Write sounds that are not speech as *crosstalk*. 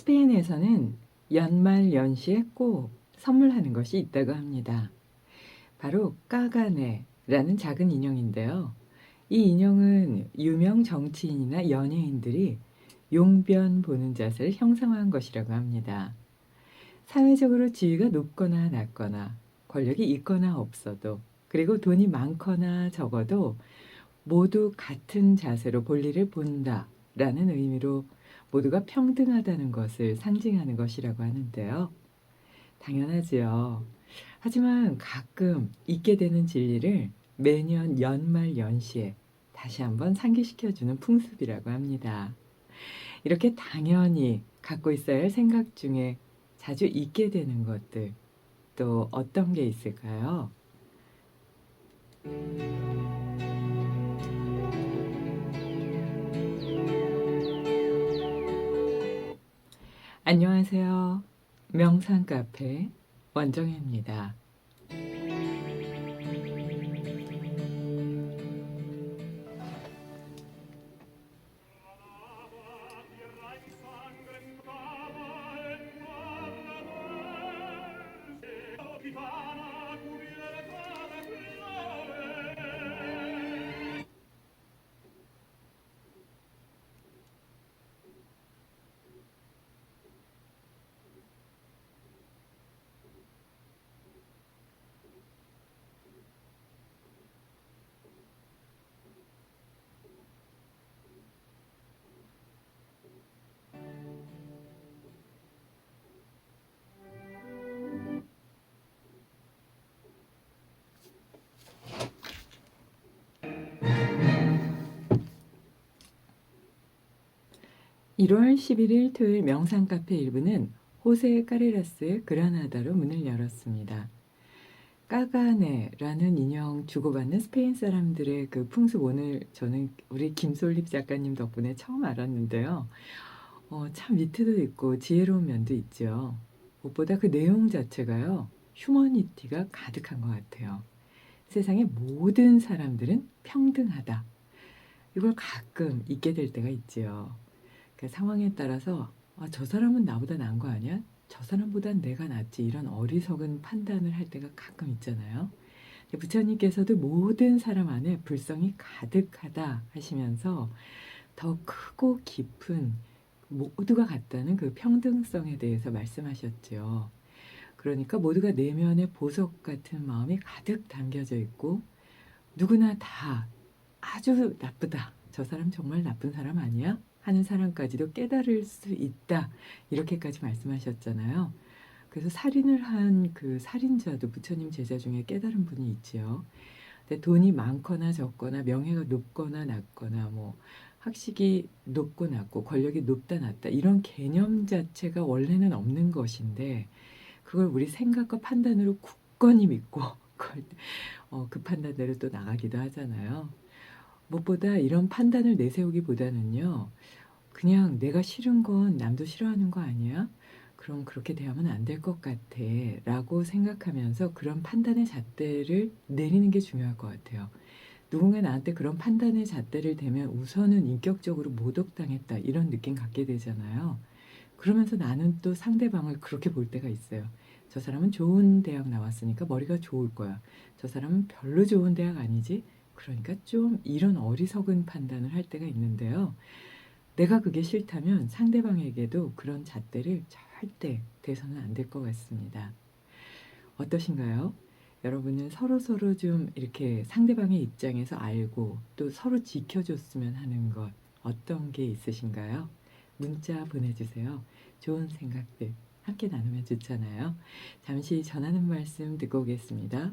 스페인에서는 연말 연시에 꼭 선물하는 것이 있다고 합니다. 바로 까가네라는 작은 인형인데요. 이 인형은 유명 정치인이나 연예인들이 용변 보는 자세를 형상화한 것이라고 합니다. 사회적으로 지위가 높거나 낮거나 권력이 있거나 없어도 그리고 돈이 많거나 적어도 모두 같은 자세로 볼일을 본다라는 의미로 모두가 평등하다는 것을 상징하는 것이라고 하는데요. 당연하지요. 하지만 가끔 있게 되는 진리를 매년 연말 연시에 다시 한번 상기시켜주는 풍습이라고 합니다. 이렇게 당연히 갖고 있어야 할 생각 중에 자주 있게 되는 것들 또 어떤 게 있을까요? 안녕하세요. 명상 카페 원정혜입니다. (1월 11일) 토요일 명상 카페 일부는 호세 까레라스의 그라나다로 문을 열었습니다. 까가네라는 인형 주고받는 스페인 사람들의 그 풍습 오늘 저는 우리 김솔립 작가님 덕분에 처음 알았는데요. 어, 참 위트도 있고 지혜로운 면도 있죠. 무엇보다 그 내용 자체가요. 휴머니티가 가득한 것 같아요. 세상의 모든 사람들은 평등하다. 이걸 가끔 잊게 될 때가 있지요. 그 상황에 따라서 아, 저 사람은 나보다 나은 거 아니야? 저 사람보단 내가 낫지 이런 어리석은 판단을 할 때가 가끔 있잖아요. 부처님께서도 모든 사람 안에 불성이 가득하다 하시면서 더 크고 깊은 모두가 같다는 그 평등성에 대해서 말씀하셨죠. 그러니까 모두가 내면에 보석 같은 마음이 가득 담겨져 있고 누구나 다 아주 나쁘다. 저 사람 정말 나쁜 사람 아니야? 하는 사람까지도 깨달을 수 있다. 이렇게까지 말씀하셨잖아요. 그래서 살인을 한 그 살인자도 부처님 제자 중에 깨달은 분이 있지요. 근데 돈이 많거나 적거나 명예가 높거나 낮거나 뭐 학식이 높고 낮고 권력이 높다 낮다 이런 개념 자체가 원래는 없는 것인데 그걸 우리 생각과 판단으로 굳건히 믿고 *laughs* 그걸 어, 그 판단대로 또 나가기도 하잖아요. 무엇보다 이런 판단을 내세우기보다는요. 그냥 내가 싫은 건 남도 싫어하는 거 아니야? 그럼 그렇게 대하면 안 될 것 같아. 라고 생각하면서 그런 판단의 잣대를 내리는 게 중요할 것 같아요. 누군가 나한테 그런 판단의 잣대를 대면 우선은 인격적으로 모독당했다. 이런 느낌 갖게 되잖아요. 그러면서 나는 또 상대방을 그렇게 볼 때가 있어요. 저 사람은 좋은 대학 나왔으니까 머리가 좋을 거야. 저 사람은 별로 좋은 대학 아니지? 그러니까 좀 이런 어리석은 판단을 할 때가 있는데요. 내가 그게 싫다면 상대방에게도 그런 잣대를 절대 대서는 안 될 것 같습니다. 어떠신가요? 여러분은 서로서로 좀 이렇게 상대방의 입장에서 알고 또 서로 지켜줬으면 하는 것 어떤 게 있으신가요? 문자 보내주세요. 좋은 생각들 함께 나누면 좋잖아요. 잠시 전하는 말씀 듣고 오겠습니다.